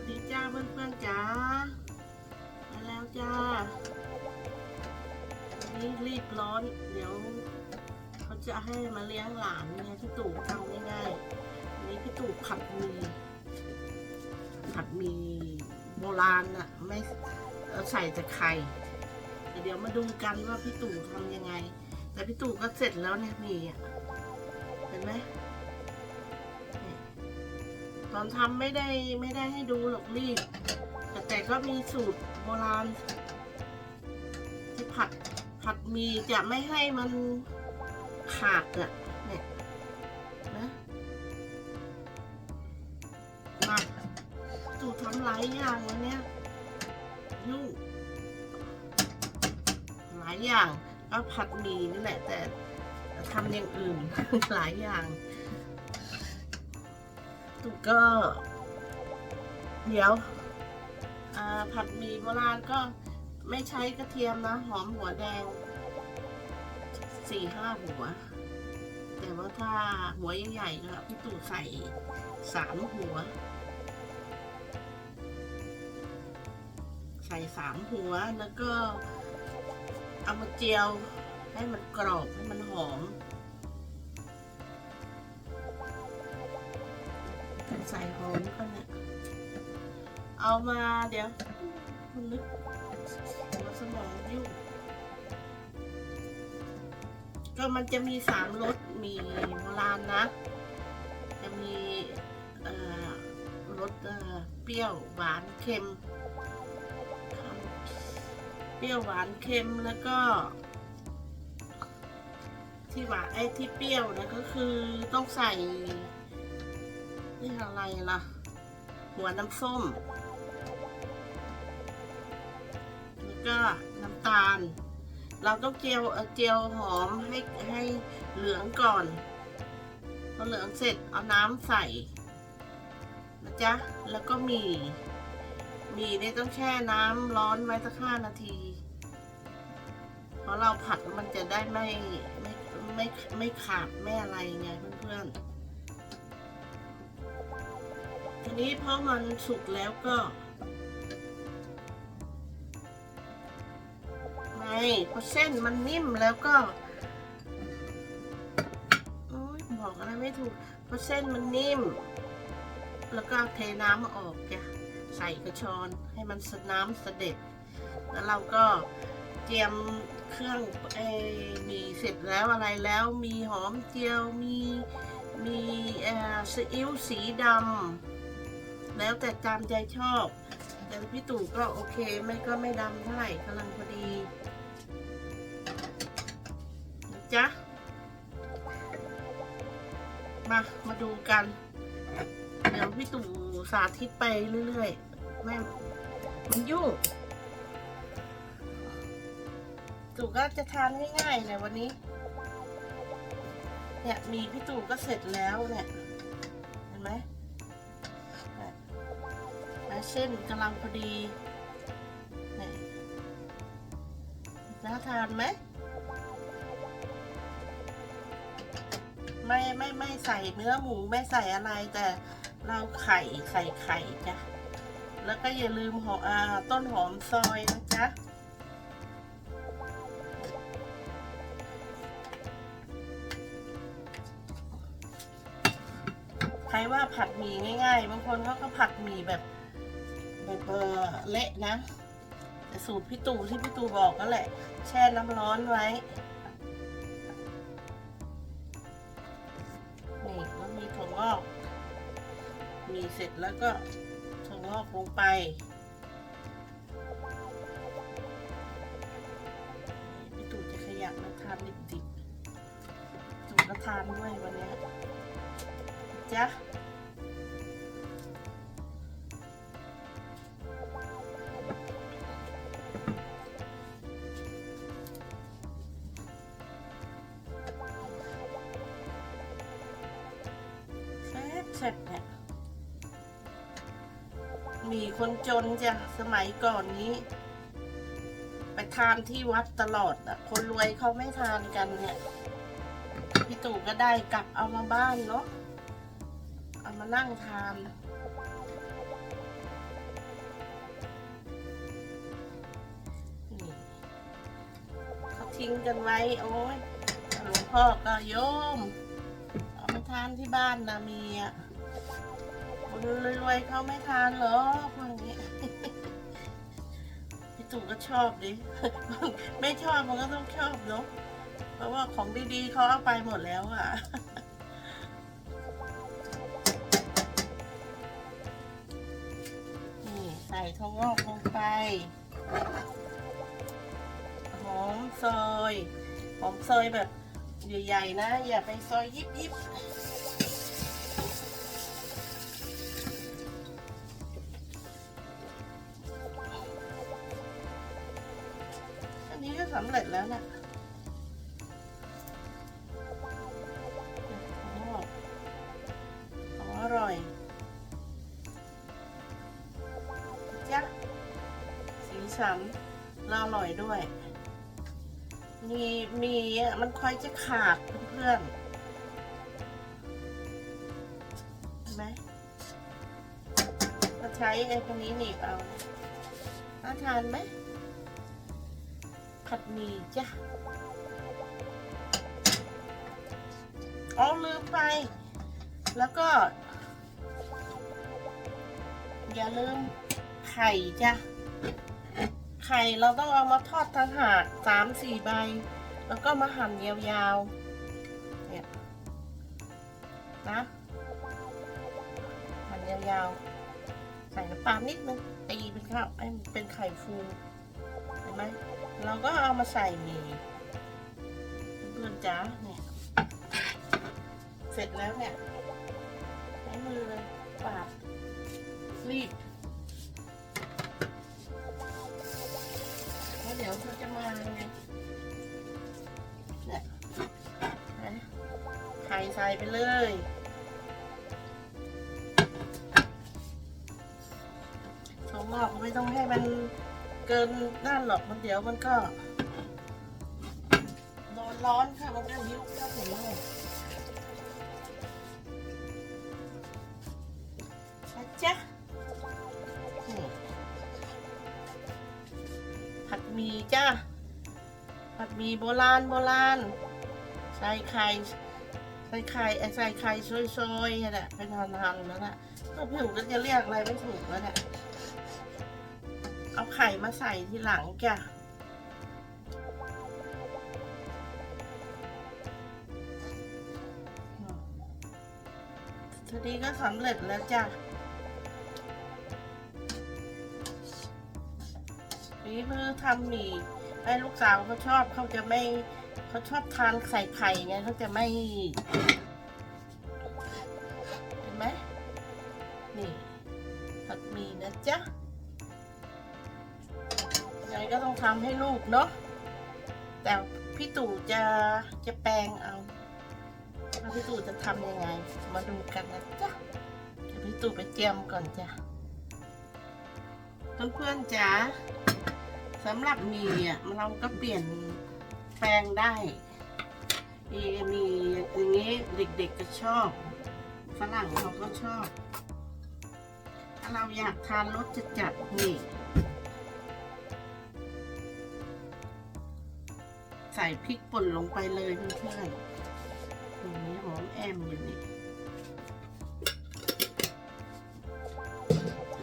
สดีจ้าเพื่อนๆจ้ามาแล้วจ้าวันนี้รีบร้อน เดี๋ยวเขาจะให้มาเลี้ยงหลานไงพี่ตู่ทำง่ายๆวันนี้พี่ตู่ผัดมีผัดมีโบราณอะไม่เอ่อใส่แต่ไข่เดี๋ยวมาดูกันว่าพี่ตู่ทำยังไง แต่พี่ตู่ก็เสร็จแล้วเนี่ยมีอะเห็นไหม ตอนทำไม่ได้ไม่ได้ให้ดูหรอกรีบแต่แต่ก็มีสูตรโบราณที่ผัดผัดหมีจะไม่ให้มันขาดอะเนี่ยนะมาสูตรทำหลายอย่างวันเนี้ยยุ่งหลายอย่างก็ผัดหมี่นี่แหละแต่ทำอย่างอื่นหลายอย่าง กก็ เดี๋ยวผัดหมี่โบราณก็ไม่ใช้กระเทียมนะ หอมหัวแดงสี่ห้าหัว แต่ว่าถ้าหัวใหญ่ๆก็พี่ตู่ใส่สามหัว ใส่สามหัวแล้วก็เอามาเจียวให้มันกรอบให้มันหอม ใส่หอมก็เนี่ยเอามาเดี๋ยวคุณนึกหัวสมองยุ่งก็มันจะมีสามรสมีโบราณนะ จะมีเอ่อรสเอ่อเปรี้ยวหวานเค็ม เปรี้ยวหวานเค็มแล้วก็ ที่หวานไอ้ที่เปรี้ยวนะก็คือต้องใส่ นี่อะไรล่ะ หัวน้ำส้มแล้วก็น้ำตาล เราต้องเจียวเจียวหอมให้ให้เหลืองก่อนพอเหลืองเสร็จเอาน้ำใส่นะจ๊ะ แล้วก็หมีหมีนี่ต้องแช่น้ำร้อนไว้สักห้านาที เพราะเราผัดมันจะได้ไม่ไม่ไม่ไม่ขาดไม่อะไรไงเพื่อนๆ ทีนี้พอมันสุกแล้วก็ ไม่พอเส้นมันนิ่มแล้วก็โอ้ยบอกอะไรไม่ถูกพอเส้นมันนิ่ม แล้วก็เทน้ำออกจ้ะใส่กระชอนให้มันสน้ำสเสด็จ แล้วเราก็เตรียมเครื่องเอมีเสร็จแล้วอะไรแล้วมีหอมเจียวมีมีเอ่อซีอิ๊วสีดำ แล้วแต่ตามใจชอบแต่พี่ตู่ก็โอเค ไม่ก็ไม่ดำเท่าไหร่กำลังพอดีจ๊ะมา มาดูกัน เดี๋ยวพี่ตู่สาธิตไปเรื่อยๆไม่มันยุ่งตู่ก็จะทานง่ายๆเลยวันนี้ เนี่ยมีพี่ตู่ก็เสร็จแล้วเนี่ย เห็นไหม เส้นกำลังพอดีนี่น่าทานไหมไม่ไม่ไม่ใส่เนื้อหมูไม่ใส่อะไรแต่เราไข่ใส่ไข่จ้ะแล้วก็อย่าลืมหอมอ่าต้นหอมซอยนะจ๊ะใครว่าผัดหมี่ง่าย ๆ บางคนเขาก็ผัดหมี่แบบ แบบเออเละนะแต่สูตรพี่ตู่ที่พี่ตู่บอกนั่นแหละ แช่น้ำร้อนไว้นี่แล้วมีถั่วงอก มีเสร็จแล้วก็ถั่วงอกลงไปพี่ตู่จะขยับมาทานดิบๆตู่ก็ทานด้วยวันนี้จ้ะ แซ่บเนี่ยมีคนจนจ้ะสมัยก่อนนี้ ไปทานที่วัดตลอดอะ คนรวยเขาไม่ทานกันเนี่ย พี่ตู่ก็ได้กลับเอามาบ้านเนาะเอามานั่งทานเขาทิ้งกันไว้ โอ้ยหลวงพ่อก็โยม เอามาทานที่บ้านนะมีอะ คนรวยๆเขาไม่ทานหรอพวกนี้พี่ตู่ก็ชอบดิ ไม่ชอบมันก็ต้องชอบเนาะเพราะว่าของดีๆเขาเอาไปหมดแล้วอะนี่ใส่ถั่วงอกลงไปหอมซอยหอมซอยแบบใหญ่ๆนะ อย่าไปซอยยิบยิำเร็จแล้วนะโอ้ของอร่อยจ้ะสีสันน่าอร่อยด้วย มีมีมันค่อยจะขาดเพื่อนๆเห็นไหมก็ใช้ไอ้คนนี้หนีบเอาน่าทานไหม ผัดหมี่จ้ะอ๋อลืมไป แล้วก็ อย่าลืมไข่จ้ะ ไข่เราต้องเอามาทอดทั้งหากสามสี่ใบ แล้วก็มาหั่นยาวๆ เนี่ย นะหั่นยาวๆ ใส่น้ำปลานิดนึงตีเป็นข้าวให้เป็นไข่ฟู เห็นไหม เราก็เอามาใส่หมี่เพื่อนจ้าเนี่ย เสร็จแล้วเนี่ยใช้มือเลยปาดรีบแล้วเดี๋ยวเขาจะมาไงเนี่ยนะไข่ใส่ไปเลยถั่วงอกไม่ต้องให้มัน เกินด้านหรอกมันเดี๋ยวมันก็โดนร้อนค่ะมันก็ยิ้วเข้าถึงเลยนะจ๊ะผัดหมี่จ้าผัดหมี่โบราณโบราณใส่ไข่ใส่ไข่ไอ้ใส่ไข่ซอยๆนั่แหละเป็นหั่นๆแล้วน่ะก็ผิวก็จะเรียกอะไรไม่ถูกแล้วเนี่ย เอาไข่มาใส่ทีหลังจ้ะทีนี้ก็สำเร็จแล้วจ้ะฝีมือทำหมี่ให้ลูกสาวเขาชอบเขาจะไม่เขาชอบทานใส่ไข่ไงเขาจะไม่เห็นไหมนี่ผัดหมี่นะจ๊ะ ก็ต้องทำให้ลูกเนาะแต่พี่ตู่จะจะแปลงเอาว่าพี่ตู่จะทำยังไง มาดูกันนะจ๊ะเดี๋ยวพี่ตู่ไปเจียมก่อนจ้ะเพื่อนๆจ๋าสำหรับมีอะเราก็เปลี่ยนแปลงได้มีมีอย่างนี้เด็กๆก็ชอบฝรั่งเขาก็ชอบ ถ้าเราอยากทานรสจัดๆนี่ พริกป่นลงไปเลยเพื่อนๆอย่างนี้หอมแอมอยู่นี่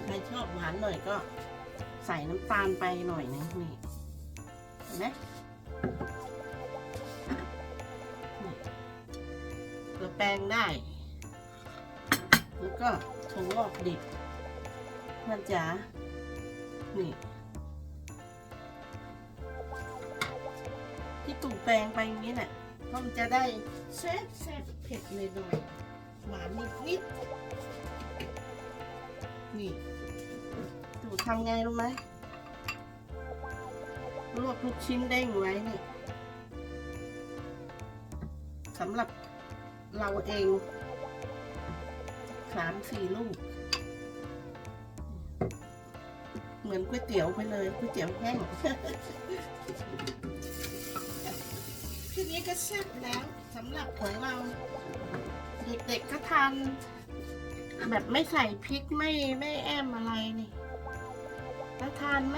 ใครชอบหวานหน่อยก็ใส่น้ำตาลไปหน่อยนึงนี่เห็นไหมนี่เกลือแป้งได้ แล้วก็ถั่วงอกดิบมันจ๋านี่ แปลงไปอย่างนี้แหละเพราะมันจะได้แซ่บแซ่บเผ็ดเลยหน่อยหวานนิดนิดๆนี่ตู่ทำไงรู้ไหมลวกทุกชิ้นเด้งไว้นี่สำหรับเราเองสามสี่ลูก เหมือนก๋วยเตี๋ยวไปเลยก๋วยเตี๋ยวแห้ง นี้ก็แซ่บแล้วสำหรับของเรา เด็กๆก็ทานแบบไม่ใส่พริกไม่ไม่แอมอะไรนี่น่าทานไหม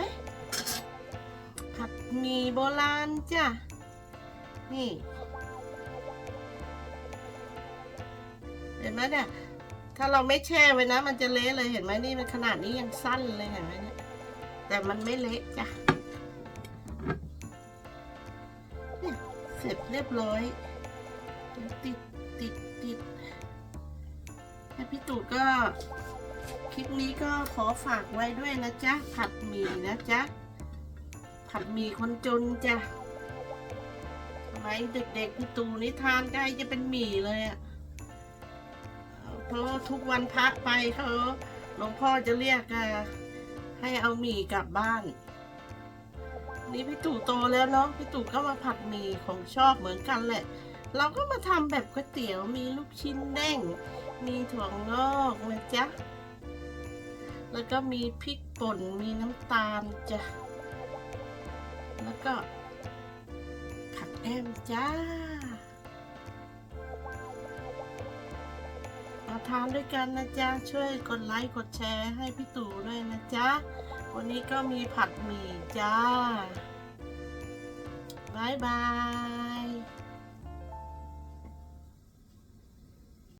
ผัดหมี่โบราณจ้ะ นี่เห็นไหมเนี่ย ถ้าเราไม่แช่ไว้นะ มันจะเละเลยเห็นไหมนี่มันขนาดนี้ยังสั้นเลยเห็นไหมเนี่ย แต่มันไม่เละจ้ะ เสร็จเรียบร้อยติดติดติดแล้วพี่ตู่ก็คลิปนี้ก็ขอฝากไว้ด้วยนะจ๊ะ ผัดหมี่นะจ๊ะ ผัดหมี่คนจนจ้ะทำไมเด็กๆพี่ตู่นี่ทานได้จะเป็นหมี่เลยอะเพราะทุกวันพระไปเขาหลวงพ่อจะเรียกอะให้เอาหมี่กลับบ้าน นี่พี่ตู่โตแล้วเนาะพี่ตู่ก็มาผัดหมี่ของชอบเหมือนกันแหละ เราก็มาทำแบบก๋วยเตี๋ยวมีลูกชิ้นเด้งมีถั่วงอกนะจ๊ะแล้วก็มีพริกป่นมีน้ำตาลจ้ะแล้วก็ผักแอมจ้ามาทานด้วยกันนะจ๊ะช่วยกดไลค์กดแชร์ให้พี่ตู่ด้วยนะจ๊ะ วันนี้ก็มีผัดหมี่จ้าบายบาย